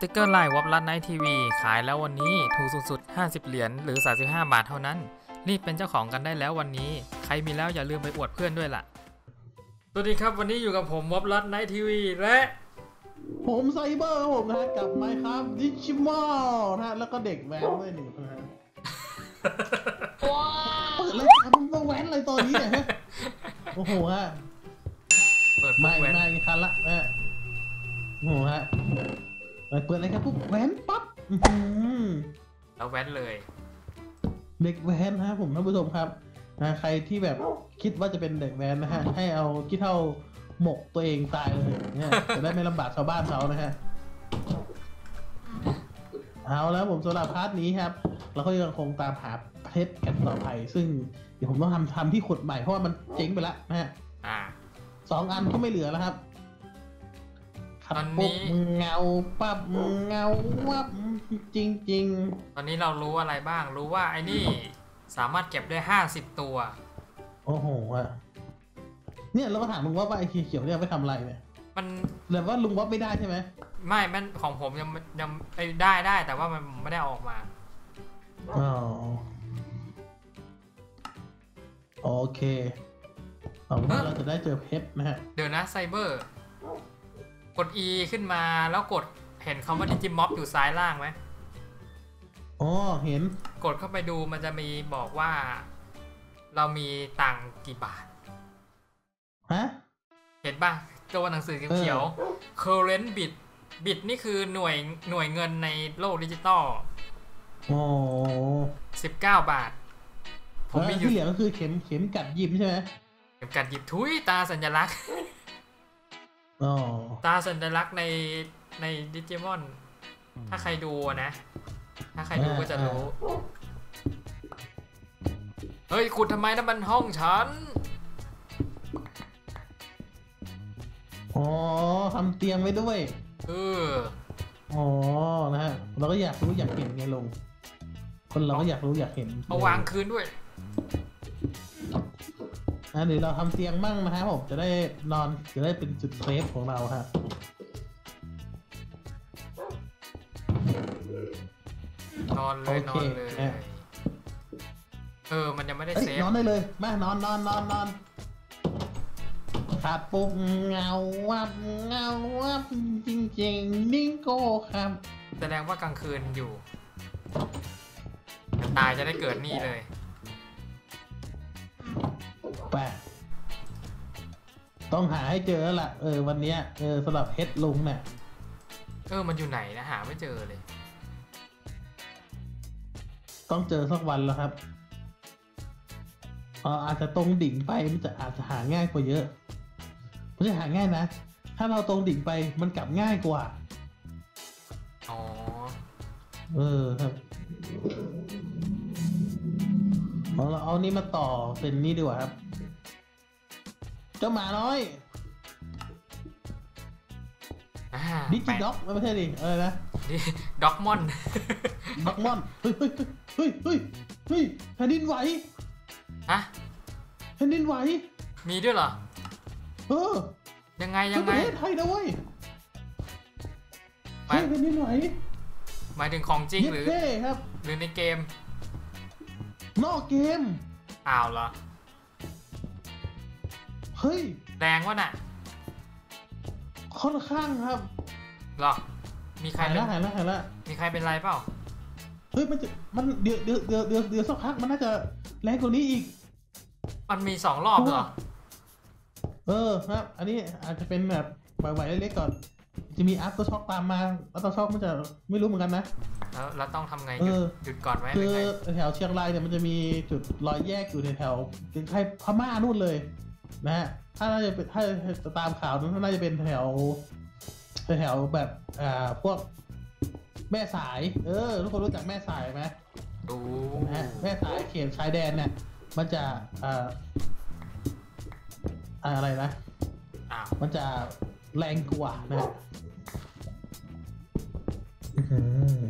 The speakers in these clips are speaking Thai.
ติกเกอร์ไลน์วอปลัดไนท์ทีวีขายแล้ววันนี้ถูกสุดสุด 50 เหรียญหรือ 35 บาทเท่านั้น รีบเป็นเจ้าของกันได้แล้ววันนี้ ใครมีแล้วอย่าลืมไปอวดเพื่อนด้วยล่ะ สวัสดีครับวันนี้อยู่กับผมวอปลัดไนท์ทีวีและ ผมไซเบอร์ครับผมนะฮะกับไมค์ครับดิจิมอลนะฮะแล้วก็เด็กแว้นด้วยหนึ่งคนนะฮะเปิดเลยครับมึงมาแว้นอะไรตอนนี้เนี่ยฮะโอ้โหฮะเปิดไม่แว้นไม่คันละนะฮะโอ้โหฮะ เปิดเปิดอะไรครับปุ๊บแว้นปั๊บอื้อหือแล้วแว้นเลย เด็กแว้นฮะผมท่านผู้ชมครับนะใครที่แบบคิดว่าจะเป็นเด็กแว้นนะฮะ ให้เอาขี้เท่าหมกตัวเองตายเลยเนี่ยจะได้ไม่ลำบากชาวบ้านเขานะฮะเอาแล้วผมสำหรับพาร์ทนี้ครับเราก็ยังคงตามหาเพชรกันต่อไป ซึ่งเดี๋ยวผมต้องทำทำที่ขุดใหม่เพราะว่ามันเจ๊งไปแล้วนะฮะอ่าสองอันก็ไม่เหลือแล้วครับขับ ตอนนี้ปุ๊บเงาปั๊บเงาวับจริงจริงตอนนี้เรารู้อะไรบ้าง รู้ว่าไอ้นี่สามารถเก็บได้50ตัวๆโอ้โหอะเนี่ยเราก็ถามลุงว่าว่าไอ้เขียวๆเนี่ยเอาไปทำอะไรเนี่ยมันแต่ว่าลุงว่าไม่ได้ใช่ไหมไม่แม่นของผมยังยังไอ้ได้ได้แต่ว่ามันไม่ได้เอาออกมาอ๋อโอเคเอาว่าเราจะได้เจอเพชรนะฮะ เดี๋ยวนะไซเบอร์ กด E ขึ้นมาแล้วกดเห็นคำว่าดิจิม็อบอยู่ซ้ายล่างไหมอ๋อเห็น กดเข้าไปดูมันจะมีบอกว่า เรามีตังค์กี่บาท ฮะ เห็นป่ะตัวหนังสือเขียวๆ current bit bit นี่คือหน่วยหน่วยเงินในโลกดิจิตอลอ๋อ19บาท ผมมีแล้วอยู่ที่เหลือก็คือเข็มเข็มกัดยิมใช่ไหมเข็มกัดหยิบทุยตาสัญลักษณ์อ๋อ ตาสัญลักษณ์ในในดิจิมอน ถ้าใครดูอะนะ ถ้าใครดูก็จะรู้ เฮ้ยขุดทำไมนั่นมันห้องฉัน อ๋อทำเตียงไว้ด้วย เออ อ๋อ นะฮะ เราก็อยากรู้อยากเห็นไงลง คนเราก็อยากรู้อยากเห็นเอาวางคืนด้วย อะเดี๋ยวเราทำเตียงมั่งนะฮะผมจะได้นอนจะได้เป็นจุดเซฟของเราฮะนอนเลยนโออนเคเลยเนี่ยเออมันยังไม่ได้เอ้ยเซฟนอนได้เลยมานอนนอนนอนนอนขาดปุ๊บเงาวับเงาวับจริงๆนิงโก้ครับ แสดงว่ากลางคืนอยู่ ตายจะได้เกิดนี่เลย ไปต้องหาให้เจอแล้วล่ะเออวันเนี้ยเออสำหรับเฮดลุงเนี่ยเออมันอยู่ไหนนะหาไม่เจอเลย ต้องเจอสักวันแล้วครับเอออาจจะตรงดิ่งไปมันจะอาจจะหาง่ายกว่าเยอะไม่ใช่หาง่ายนะ ถ้าเราตรงดิ่งไปมันกลับง่ายกว่า อ๋อ เออครับเอาเราเอานี่มาต่อเป็นนี่ดีกว่าครับ เจ้าหมาน้อยอ่าดิจิด็อกไม่ใช่ดิอะไรนะดิด็อกมอนด็อกมอนเฮ้ยเฮ้ยเฮ้ยเฮ้ยเฮ้ยแผ่นดินไหวฮะแผ่นดินไหว มีด้วยเหรอเออยังไงยัที่งปไงระเทศไทยนะเว้ยไปเฮ้ยแผ่นดินไหวหมายถึงของจริงเย็ดหรือเท่ครับหรือในเกม นอกเกมอ้าวเหรอ เฮ้ย แรงวะน่ะ ค่อนข้างครับเหรอ มีใครหายเป็แล้นวหายแล้วหายแล้วมีใครเป็นไรเปล่า เฮ้ย มันจะ มันเดี๋ยวเดี๋ยวเดี๋ยวเดี๋ยวเดี๋ยวสักพักมันน่าจะแรงกว่านี้อีก มันมีสองรอบเหรอ เออครับ อันนี้อาจจะเป็นแบบไหวๆเล็กๆก่อน จะมีอัพเตอร์ช็อคตามมาอัพเตอร์ช็อคมันจะไม่รู้เหมือนกันนะแล้วเราต้องทำไงหเอยุดอหยุดก่อนไหมหคืรืออไงแถวเชียงรายเนี่ยมันจะมีจุดรอยแยกอยู่ในแถวใกล้พม่านู่นเลย นะฮะถ้าน่าจะเป็นถ้าจะตามข่าวนั้นน่าจะเป็นแถวแถวแบบอ่าพวกแม่สาย เออ ทุกคนรู้จักแม่สายไหมดูนะฮะแม่สายเขตชายแดนเนี่ย มันจะอ่าอ่าอะไรนะอ้าวมันจะแรงกว่านะฮะอื้อหือ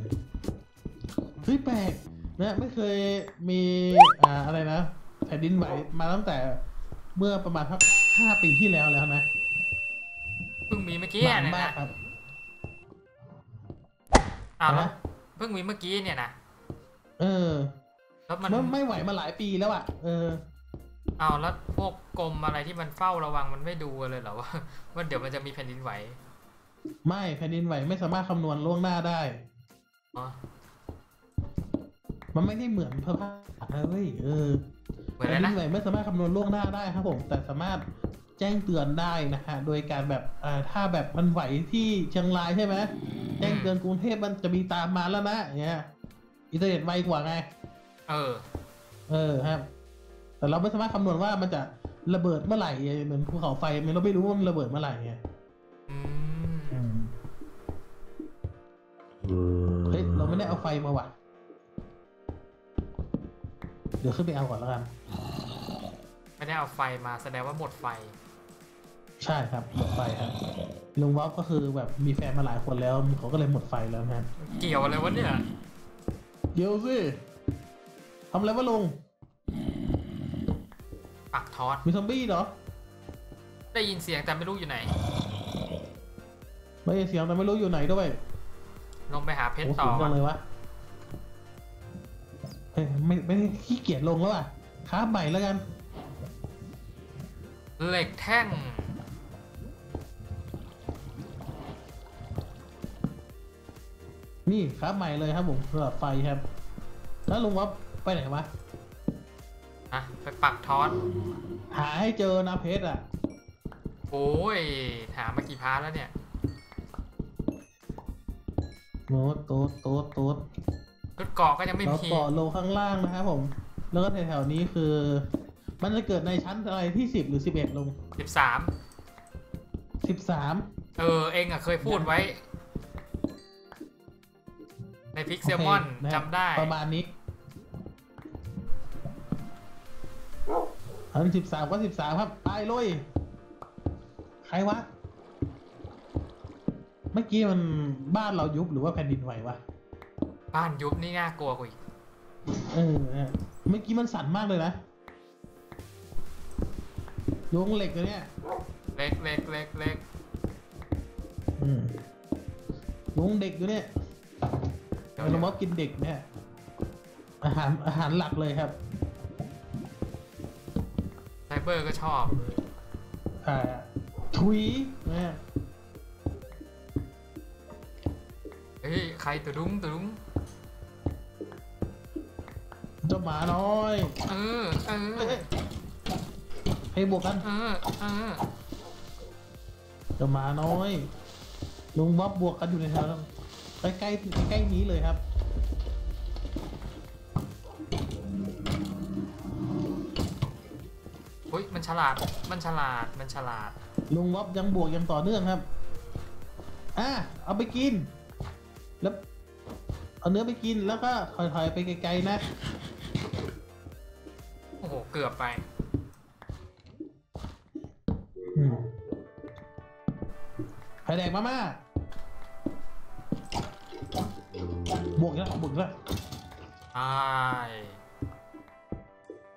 เฮ้ยแปลกนะไม่เคยมีอ่าอะไรนะแผ่นดินไหวมาตั้งแต่ เมื่อประมาณสักห้าปีที่แล้วแล้วนะเพิ่งมีเมื่อกี้นานเนี่ยมากนะครับอ้าวแล้วนะเพิ่งมีเมื่อกี้เนี่ยนะเออแล้วมันไม่ไม่ไหวมาหลายปีแล้วอะเอออ้าวแล้วพวกกรมอะไรที่มันเฝ้าระวังมันไม่ดูกันเลยเหรอว่าว่าเดี๋ยวมันจะมีแผ่นดินไหว ไม่แผ่นดินไหวไม่สามารถคำนวณล่วงหน้าได้อ๋อมันไม่ได้เหมือนพระพานะเว้ยเออเห มือนแผ่อะไรนดินะนไหวไม่สามารถคำนวณล่วงหน้าได้ครับผม แต่สามารถแจ้งเตือนได้นะฮะ โดยการแบบอ่าถ้าแบบมันไหวที่เชียงรายใช่ไหมแจ้งเตือนกรุงเทพมันจะมีตามมาแล้วนะอย่างเงี้ยอินเทอร์เน็ตไวกว่าไง เออ เออครับ แต่เราไม่สามารถคำนวณว่ามันจะระเบิดเมื่อไหร่เหมือนภูเขาไฟเราไม่รู้ว่ามันระเบิดเมื่อไหร่ไงอืมเฮ้ยเราไม่ได้เอาไฟมาว่ะ เดี๋ยวขึ้นไปเอาก่อนแล้วกัน ไม่ได้เอาไฟมาแสดงว่าหมดไฟ ใช่ครับหมดไฟครับลุงวอฟก็คือแบบมีแฟนมาหลายคนแล้วเขาก็เลยหมดไฟแล้วนะฮะเกี่ยวอะไรวะเนี่ยเดี๋ยวสิทำอะไรวะลุงปักทอดมีซอมบี้เหรอ ได้ยินเสียงแต่ไม่รู้อยู่ไหนไม่ได้เสียงแต่ไม่รู้อยู่ไหนด้วยลงไปหาเพชรโอ้ต่สูองจังเลยวะ เฮ้ยไม่ไม่ได้ขี้เกียจลงแล้วอะค้าใหม่แล้วกัน เหล็กแท่ง นี่ค้าใหม่เลยครับผมสำหรับไฟครับ แล้วลุงวอฟไปไหนวะอะไปปักทอดหาให้เจอนะเพชรอะ โอ้ยถามมากี่พาร์ทแล้วเนี่ยโน้ตโต๊ดโต๊ดโต๊ด ชุดเกาะก็ยังไม่เรามีต่อโลข้างล่างนะครับผม แล้วก็แถวๆนี้คือ มันจะเกิดในชั้นอะไรที่สิบหรือสิบเอ็ดลงสิบสามสิบสามเออ เองอะเคยพูดไว้ ในพิกเซลมอนจำได้ ประมาณนี้อันสิบสามก็สิบสามครับ ไปลุยใครวะ เมื่อกี้มันบ้านเรายุบหรือว่าแผ่นดินไหววะ บ้านยุบนี่น่ากลัวกว่าอีกเออเออเมื่อกี้มันสั่นมากเลยนะโยงเหล็กเลยเนี่ยเล็กเล็กเล็กเล็กอืมโยงเด็กอยู่เนี่ยเดี๋ยวเรามอบกินเด็กเนี่ยอาหารอาหารหลักเลยครับไซเบอร์ก็ชอบอ่าทุยเนี่ยเฮ้ยใครตุดุ้งตุดุ้งเจ้า หมาน้อยเออเอเอ้อยให้บวกกันเออเออเจ้าหมาน้อยลุงบ๊อบบวกกันอยู่ในแถวนั้นใกล้ใกล้ๆใกล้ๆนี้เลยครับอุ้ยมันฉลาดมันฉลาดมันฉลาด ลุงบ๊อบยังบวกยังต่อเนื่องครับอะเอาไปกิน แล้วเอาเนื้อไปกินแล้วก็ถอยๆไปไกลๆนะโอ้โห เกือบไปอืมไข่แดกมาม่าบวกอีกแล้วบวกอีกแล้วใช่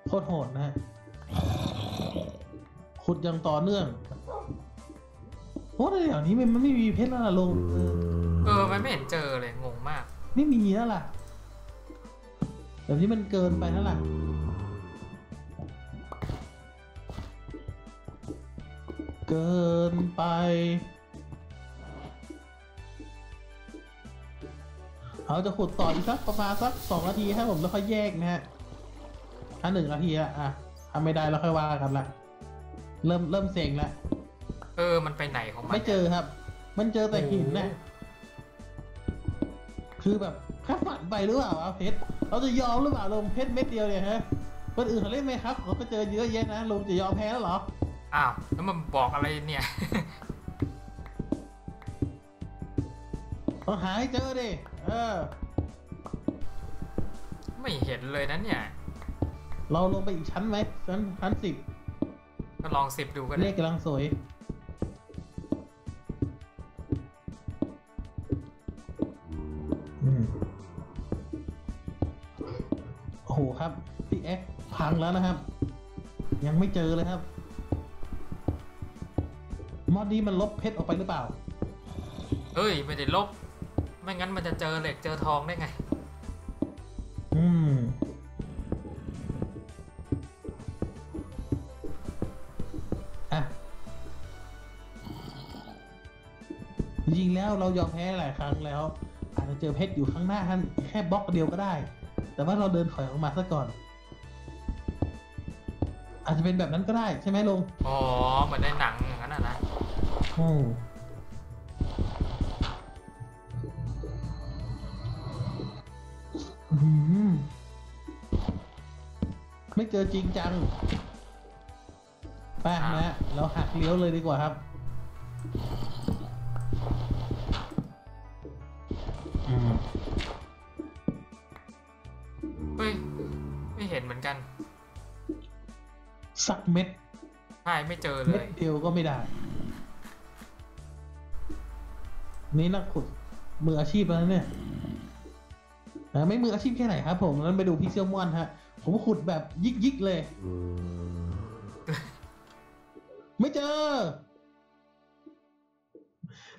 โคตรโหดนะฮะขุดอย่างต่อเนื่องโอ้แต่เดี๋ยวนี้มันไม่มีเพชรแล้วล่ะลงเออเออ มันไม่เห็นเจอเลย งงมาก ไม่มีแล้วล่ะ แบบนี้มันเกินไปแล้วล่ะ กินไป เราจะขุดต่ออีกสักประมาณสักสองนาทีให้ผมแล้วค่อยแยกนะฮะถ้าหนึ่งนาทีอะอะทำไม่ได้แล้วค่อยว่ากันละเริ่มเริ่มเซ็งแล้วเออ มันไปไหนของมันไม่เจอครับ มันเจอแต่หินนะคือแบบแค่ฝันไปหรือเปล่าวะเพชร เราจะยอมหรือเปล่าลงเพชรเม็ดเดียวเนี่ยฮะคนอื่นเขาเล่นไหมครับเขาก็เจอเยอะแยะนะลงจะยอมแพ้แล้วเหรอ อ้าว แล้วมันบอกอะไรเนี่ยต้องหาให้เจอดิ เออ ไม่เห็นเลยนะเนี่ย เราลงไปอีกชั้นไหมชั้นชั้นสิบก็ลองสิบดูก็เลได้ขกำลังสวยอืมโอ้โหครับพี่แอ๊กพังแล้วนะครับ ยังไม่เจอเลยครับ มอดนี้มันลบเพชรออกไปหรือเปล่า เอ้ย ไม่ได้ลบ ไม่งั้นมันจะเจอเหล็กเจอทองได้ไง อืม อะ จริงๆแล้วเรายอมแพ้หลายครั้งแล้ว อาจจะเจอเพชรอยู่ข้างหน้าท่านแค่บล็อกเดียวก็ได้ แต่ว่าเราเดินถอยออกมาซะก่อน อาจจะเป็นแบบนั้นก็ได้ใช่ไหมลุง อ๋อ เหมือนในหนังอย่างนั้นอะนะ อืมอื้อหือไม่เจอจริงจังไปครับนะเราหักเลี้ยวเลยดีกว่าครับอืมเฮ้ย ไม่เห็นเหมือนกัน สักเม็ดใช่ไม่เจอเลเม็ดยเดียวก็ไม่ได้ นี่นักขุดมืออาชีพแล้วนะเนี่ยนะไม่มืออาชีพแค่ไหนครับ ผมนั้นไปดูพิกเซลมอนฮะ ผมขุดแบบยิกยิกๆเลย ไม่เจอ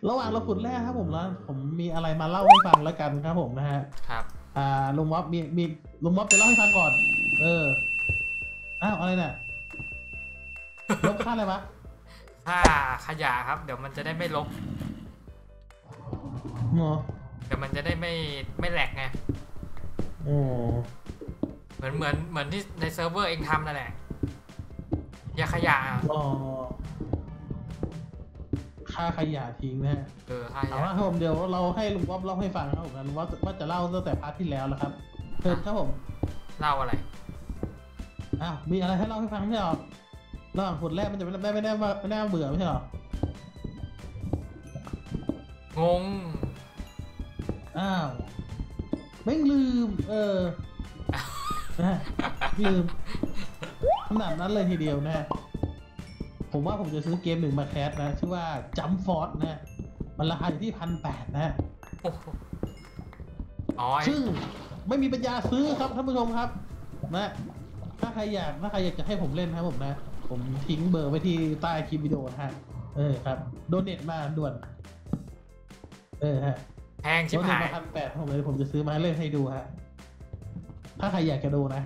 ระหว่างเราขุดแร่ครับผมแล้วผมมีอะไรมาเล่าให้ฟังแล้วกันครับผมนะฮะ ครับ อ่าลุงม็อบมีมีลุงม็อบจะเล่าให้ฟังก่อน เออ อ้าวอะไรเนี่ยลบค่าอะไรวะถ้าขยะครับ เดี๋ยวมันจะได้ไม่ลบ เนาะเดี๋ยวมันจะได้ไม่ไม่แหลกไงโอ้เหมือนเหมือนเหมือนที่ในเซิร์ฟเวอร์เองทำนั่นแหละอย่าขยะอะอ๋อค่าขยะทิ้งนะฮะเออขเอายะว่าครับผมเดี๋ยวเราให้ลุงบ๊อบเล่าให้ฟังครับผมนะลุงบ๊อบว่าจะเล่าตั้งแต่พาร์ทที่แล้วแล้วครับเชิญครับผมเล่าอะไรอ้าวมีอะไรให้เล่าให้ฟังไม่ใช่หรอระหว่างขุดแรกมันจะไม่ได้ไม่ได้ว่าไม่ได้เบื่อไม่ใช่หรองง อ้าวไม่งลืม เออนะฮะลืมขนาดนั้นเลยทีเดียวนะฮะผมว่าผมจะซื้อเกมหนึ่งมาแคสนะ ชื่อว่าจัมฟอร์ดนะฮะมันราคาอยู่ที่พันแปดนะฮะโอ้โหอ๋อไอ้ซึ่งไม่มีปัญญาซื้อครับท่านผู้ชมครับ นะ ถ้าใครอยากถ้าใครอยากจะให้ผมเล่นนะครับผมนะ ผมทิ้งเบอร์ไว้ที่ใต้คลิปวิดีโอนะฮะ เออครับ โดเนทมาด่วน เออฮะ แพงชิโดบเนทหายมาพันแปดผมเลยผมจะซื้อมาให้เล่นให้ดูฮะ ถ้าใครอยากจะดูนะ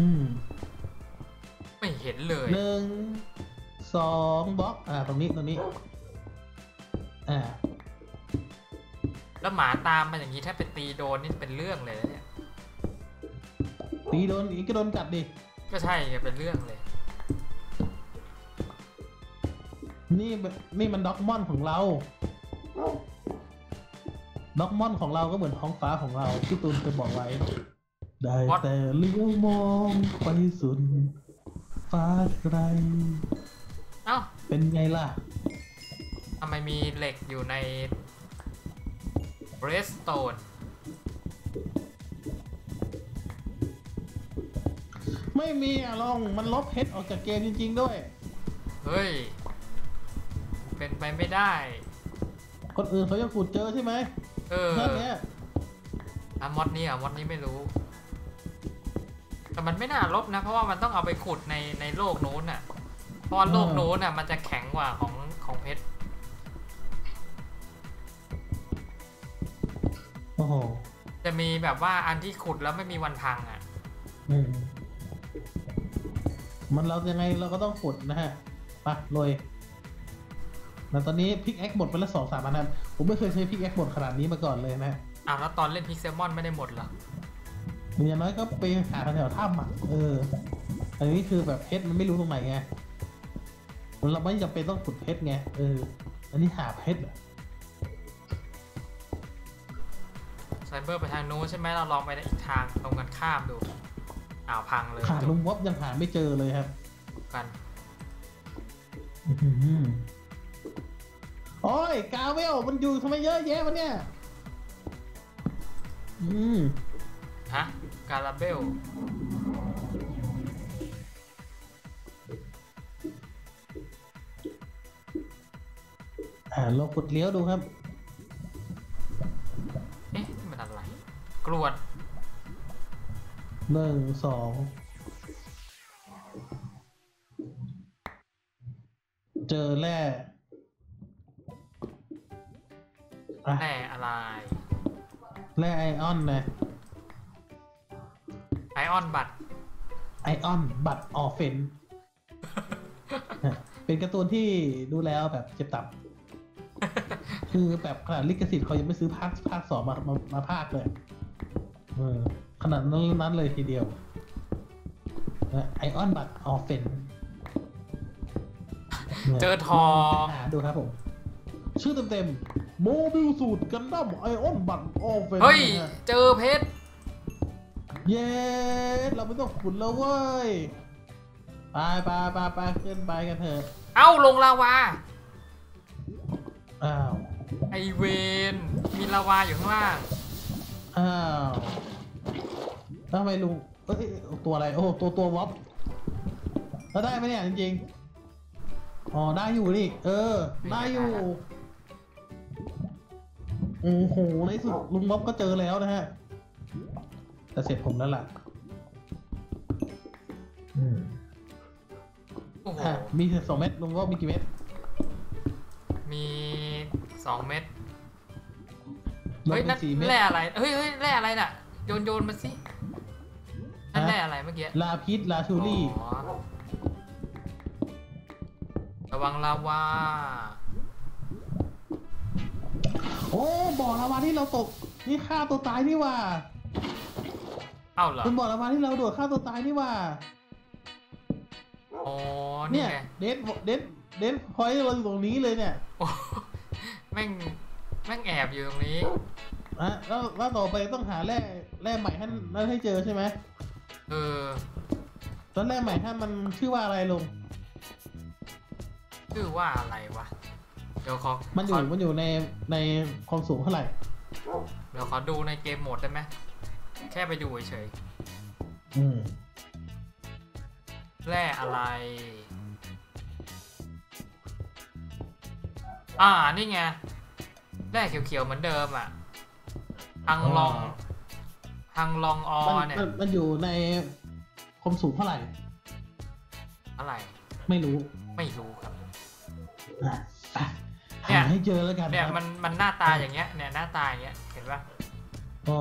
อืม ไม่เห็นเลยหนึ่งสองบล็อก อ่า ตรงนี้ตรงนี้ อ่า แล้วหมาตามมาอย่างนี้ถ้าเป็นตีโดนนี่เป็นเรื่องเลยนะเนี่ยตีโดนอีกก็โดนกัดดิ ก็ใช่ไงเป็นเรื่องเลย นี่มันนี่มันด็อกมอนของเราด็อกมอนของเราก็เหมือนท้องฟ้าของเราที่ตูนเคยบอกไว้ ได้ What? แต่เลี้ยวมองไปสุดฟ้าไกล เอ้า เป็นไงล่ะทำไมมีเหล็กอยู่ในเบรสโตนไม่มีอะลองมันลบเพชรออกจากเกมจริง ๆ ด้วย เฮ้ย เป็นไปไม่ได้ คนอื่นเขายังขุดเจอใช่ไหมเออนั่นเนี้ยอะมอดนี้อะมอดนี้ไม่รู้ แต่มันไม่น่าลบนะ เพราะว่ามันต้องเอาไปขุดในในโลกนู้นน่ะ เพราะว่าโลกนู้นน่ะ มันจะแข็งกว่าของของเพชร โอ้โห จะมีแบบว่าอันที่ขุดแล้วไม่มีวันพังอะอืมมันเรายังไงเราก็ต้องขุดนะฮะ ไปลอย แต่ตอนนี้พิกแอคหมดไปแล้วสองสามอันนั้นผมไม่เคยใช้พิกแอคหมดขนาดนี้มาก่อนเลยนะอ้าวแล้วตอนเล่นพิกเซลมอนไม่ได้หมดเหรออย่างน้อยก็ไปหาแถวถ้ำอะเออ อันนี้คือแบบเพชรมันไม่รู้ตรงไหนไงเราไม่จำเป็นต้องขุดเพชรไงเออ อันนี้หาเพชรอะไซเบอร์ไปทางนู้นใช่ไหมเราลองไปอีกทางตรงกันข้ามดูอ้าวพังเลยขาดจลุบงวบยังหาไม่เจอเลยครับ กันอื้อหือ โอ้ยกาเวลมันอยู่ทำไมเยอะแยะวะเนี่ย อืมฮะการาเบลอ่าลองกดเลี้ยวดูครับ เอ๊ะนี่มันอะไร กรวดหนึ่งสองเจอแร่ แร่อะไรแร่ไอออนนะไอออนบัตไอออนบัตออฟเฟนเป็นการ์ตูนที่ดูแล้วแบบเจ็บตับ คือแบบขนาดลิขสิทธิ์เขายังไม่ซื้อภาคภาคสองมามามาภาคเลยเออขนาดนั้นนั้นเลยทีเดียวไอออนบัตออฟเฟนเจอทองหาดูครับผม ชื่อเต็มๆ โมบิลสูตรกันดั้มไอออนบัตออฟเฟนเฮ้ย เจอเพชร เย้เราไม่ต้องขุดแล้วเว้ย ไปไปไปไปขึ้นไปกันเถอะ เอ้าลงลาวา อ้าว ไอเวน มีลาวาอยู่ข้างล่าง อ้าวแล้วทำไมลุงเอ้ยตัวอะไร โอ้ ตัวตัววอปแล้วได้ไหมเนี่ยจริงๆ อ๋อ ได้อยู่นี่ เออ ได้อยู่ โอ้โหในที่สุดลุงวอปก็เจอแล้วนะฮะแต่เสร็จผมแล้วล่ะอืมโอ้โหอะมีสองเม็ดลุงวอปมีกี่เม็ดมีสองเม็ดเราเฮ้ยเป็นั่นนสี่เม็ด แร่อะไรเฮ้ยเฮ้ยแร่อะไรน่ะโยนโยนมาสินั่นฮะ แร่อะไรเมื่อกี้ลาพิษลาชูรี่อ๋อระวังลาวา โอ้บ่อลาวาที่เราตกนี่ฆ่าตัวตายนี่หว่าเอ้าเหรอเป็นบ่อลาวาที่เราโดดฆ่าตัวตายนี่หว่าอ๋อเนี่นี่ยไงเดดเดดเดดพอยต์เราอยู่ตรงนี้เลยเนี่ยโอ้แม่งแม่งแอบอยู่ตรงนี้อะแล้วแล้วต่อไปต้องหาแร่แร่ใหม่ให้นั้นให้เจอใช่ไหมเออ ตอนแร่ใหม่ให้มันชื่อว่าอะไรลุงชื่อว่าอะไรวะเดี๋ยวขอมันอยู่ขมันอยู่ในในความสูงเท่าไหร่ เดี๋ยวขอดูในเกมโหมดได้ไหมแค่ไปดูเฉยอืมๆแร่อะไร อ่า นี่ไง แร่เขียวๆเหมือนเดิมอะฮังลองฮังลองออมันเนี่ย มันมันอยู่ในความสูงเท่าไหร่ อะไร ไม่รู้ ไม่รู้ครับอะอะเนี่ย หาให้เจอแล้วกันเนี่ยครับมันมันหน้าตาอย่างเงี้ยเนี่ยหน้าตาอย่างเงี้ยเห็นปะอ๋อ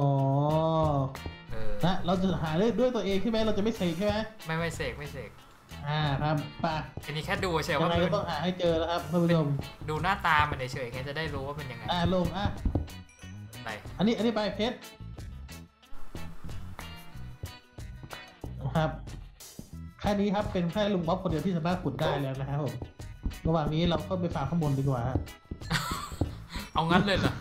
เออนะเราจะหาด้วยด้วยตัวเองใช่ไหมเราจะไม่เสกใช่ไหมไม่ไม่เสกไม่เสกอ่าครับไป่ะอันนี้แค่ดูเฉยยัว่างไงมันก็ต้องหาให้เจอแล้วครับท่านผู้ชมดูหน้าตามันเฉยๆแค่จะได้รู้ว่าเป็นยังไงอ่าลงอะอะไรอันนี้อันนี้ใบเพชรครับแค่นี้ครับเป็นแค่ลุงบ๊อบคนเดียวที่สามารถขุดได้แล้วนะครับผม ระหว่างนี้เราก็ไปฟาร์มข้างบนดีกว่าฮะเอางั้นเลยเหรอ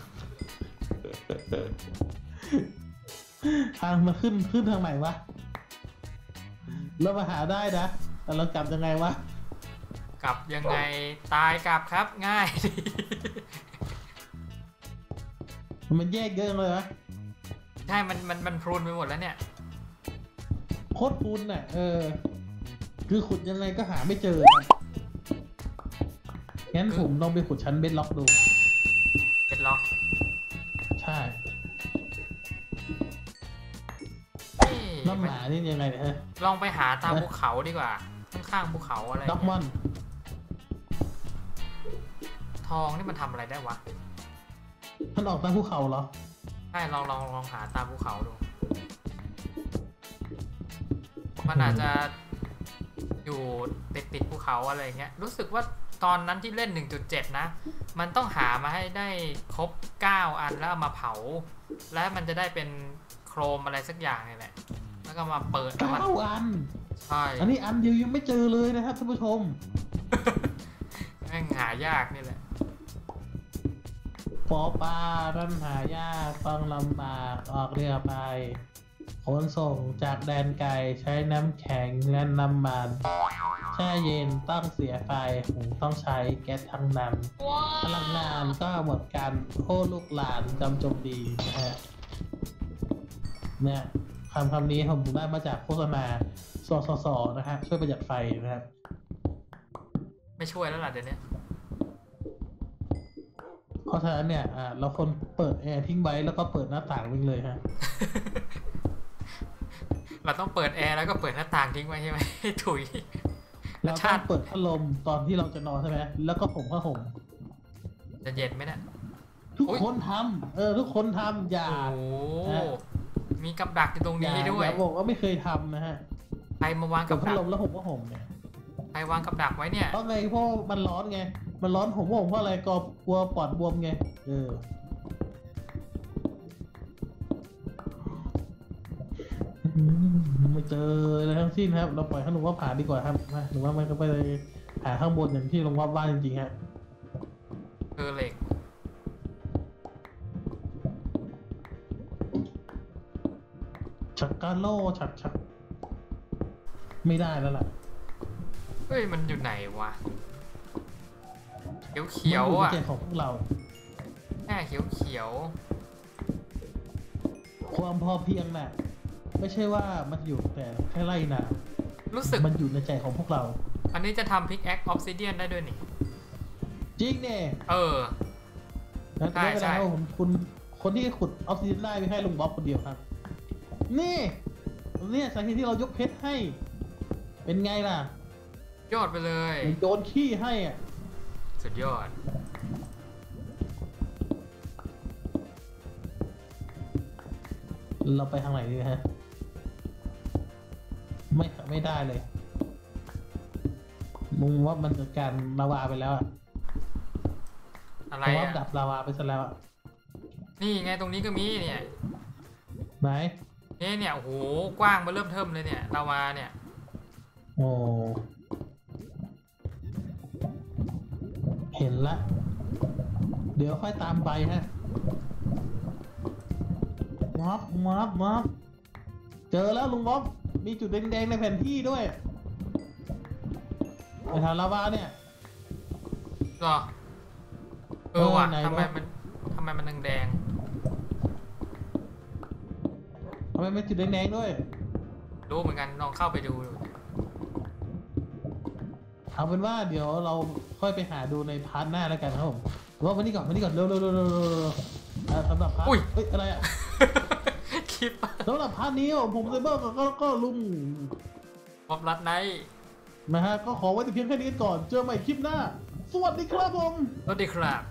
ทางมาขึ้นขึ้นทางไหนวะเรามาหาได้นะแต่เรากลับยังไงวะกลับยังไงตายกลับครับง่ายดีมันแยกเยอะเลยวะใช่ มันมันมันพรุนไปหมดแล้วเนี่ยโคตรปูนน่ะเออ คือขุดยังไงก็หาไม่เจอครับ งั้นผมลองไปขุดชั้นเบดล็อกดูเป็นล็อก ใช่เอ้ยน้ำหมานี่ยังไงเนี่ยฮะลองไปหาตามเอ๊ะภูเขาดีกว่า ข้างๆภูเขาอะไรด็อกมอนทองนี่มันทำอะไรได้วะมันออกตามภูเขาเหรอ ใช่ ลองลองลองหาตามภูเขาดู มันอาจจะอยู่ติดติดภูเขาอะไรเงี้ย รู้สึกว่า ตอนนั้นที่เล่น 1.7 นะ มันต้องหามาให้ได้ครบ 9 อันแล้วเอามาเผา แล้วมันจะได้เป็นโครมอะไรสักอย่างนี่แหละ แล้วก็มาเปิดแล้วมันเก้าอัน ใช่อันนี้อันเดียวยังไม่เจอเลยนะครับท่านผู้ชมแม่งหายากนี่แหละปอปลาท่านหายากต้องลำบากออกเรือไปขนส่งจากแดนไกลใช้น้ำแข็งและน้ำมัน แช่เย็นต้องเสียไฟหุงต้องใช้แก๊สทั้งนั้นพลังงานก็หมดกันโอ้ลูกหลานจำจงดีนะฮะเนี่ยคำคำนี้ผมได้มาจากโฆษณาสสสนะฮะช่วยประหยัดไฟนะครับ ไม่ช่วยแล้วล่ะเดี๋ยวนี้เพราะฉะนั้นเนี่ยอ่าเราคนเปิดแอร์ทิ้งไว้แล้วก็เปิดหน้าต่างวิ่งเลยฮะ เราต้องเปิดแอร์แล้วก็เปิดหน้าต่างทิ้งไว้ใช่ไหมถุย แล้วชาก็ติเปิดพัดลมตอนที่เราจะนอนใช่ไหมแล้วก็ผมผ้าห่มจะเย็นไหมเนี่ยทุกโอ๊ยคนทำเออ ทุกคนทำอย่าโอ้ฮะมีกับดักอยู่ตรงอย่านี้ด้วยอย่าบอกว่าไม่เคยทำนะฮะใครมาวางกักับบพัดดักลมแล้วผมก็ห่มเนี่ยใครวางกับดักไว้เนี่ยเพราะไงเพราะมันร้อนไง มันร้อนผมห่มเพราะอะไรก็กลัวปอดบวมไง เออ ไม่เจออะไรทั้งสิ้นครับ เราปล่อยให้ลุงว่าผ่านดีกว่าครับมาหรือว่ามันก็ไปหาข้างบนอย่างที่ลุงว่าว่าจริงๆฮะเออเหล็กชักกาโลชักชักไม่ได้แล้วล่ะ เฮ้ย มันอยู่ไหนวะ เขียวเขียวมันๆอะในใจของพวกเราแค่เขียวเขียว ความพอเพียงน่ะ ไม่ใช่ว่ามันอยู่แต่แค่ไล่นาๆรู้สึกมันอยู่ในใจของพวกเรา อันนี้จะทำพิกแอคออฟซิเดียนได้ด้วยนี่ จริงเนี่ย เออนะแต่ไม่เป็นใช่ไรใช่ครับผมคุณคนที่ขุดออฟซิเดียนได้ไม่ให้ลุงบ๊อบคนเดียวครับ นี่เนี่ยสาเหตุที่เรายกเพชรให้ เป็นไงล่ะ ยอดไปเลยโยนขี้ให้อะ สุดยอดเราไปทางไหนดีฮะ ไม่ไม่ได้เลย มึงว่ามันเกิดการลาวาไปแล้วอะอะไรเพราะว่าอะดับลาวาไปซะแล้วอะนี่ไงตรงนี้ก็มีเนี่ยไหนนี่เนี่ยโอ้โหกว้างมาเริ่มเทิมเลยเนี่ยลาวาเนี่ยโอ้เห็นละ เดี๋ยวค่อยตามไปฮะม็อบม็อบม็อบเจอแล้วลุงม็อบ มีจุดแดงๆในแผนที่ด้วยในแถวลาวาเนี่ยเหรอเออว่ะเออไหนทำไมวะมันทำไมมันแดงทำไมเป็นจุดแดงๆด้วย ๆรู้เหมือนกันลองเข้าไปดูดูเอาเป็นว่าเดี๋ยวเราค่อยไปหาดูในพาร์ทหน้าแล้วกันครับผมหรือว่าวันนี้ก่อนวันนี้ก่อนเร็วเร็วเร็วเร็วเร็วเร็วอะสำหรับพาร์ทเฮ้ยอะไรอะ คลิปสำหรับพาร์ทนี้ผมเซเบอร์ก็ก็ก็ลุงมอบรัดไนท์นะฮะก็ขอไว้แต่เพียงแค่นี้ก่อนเจอใหม่คลิปหน้า สวัสดีครับผม สวัสดีครับ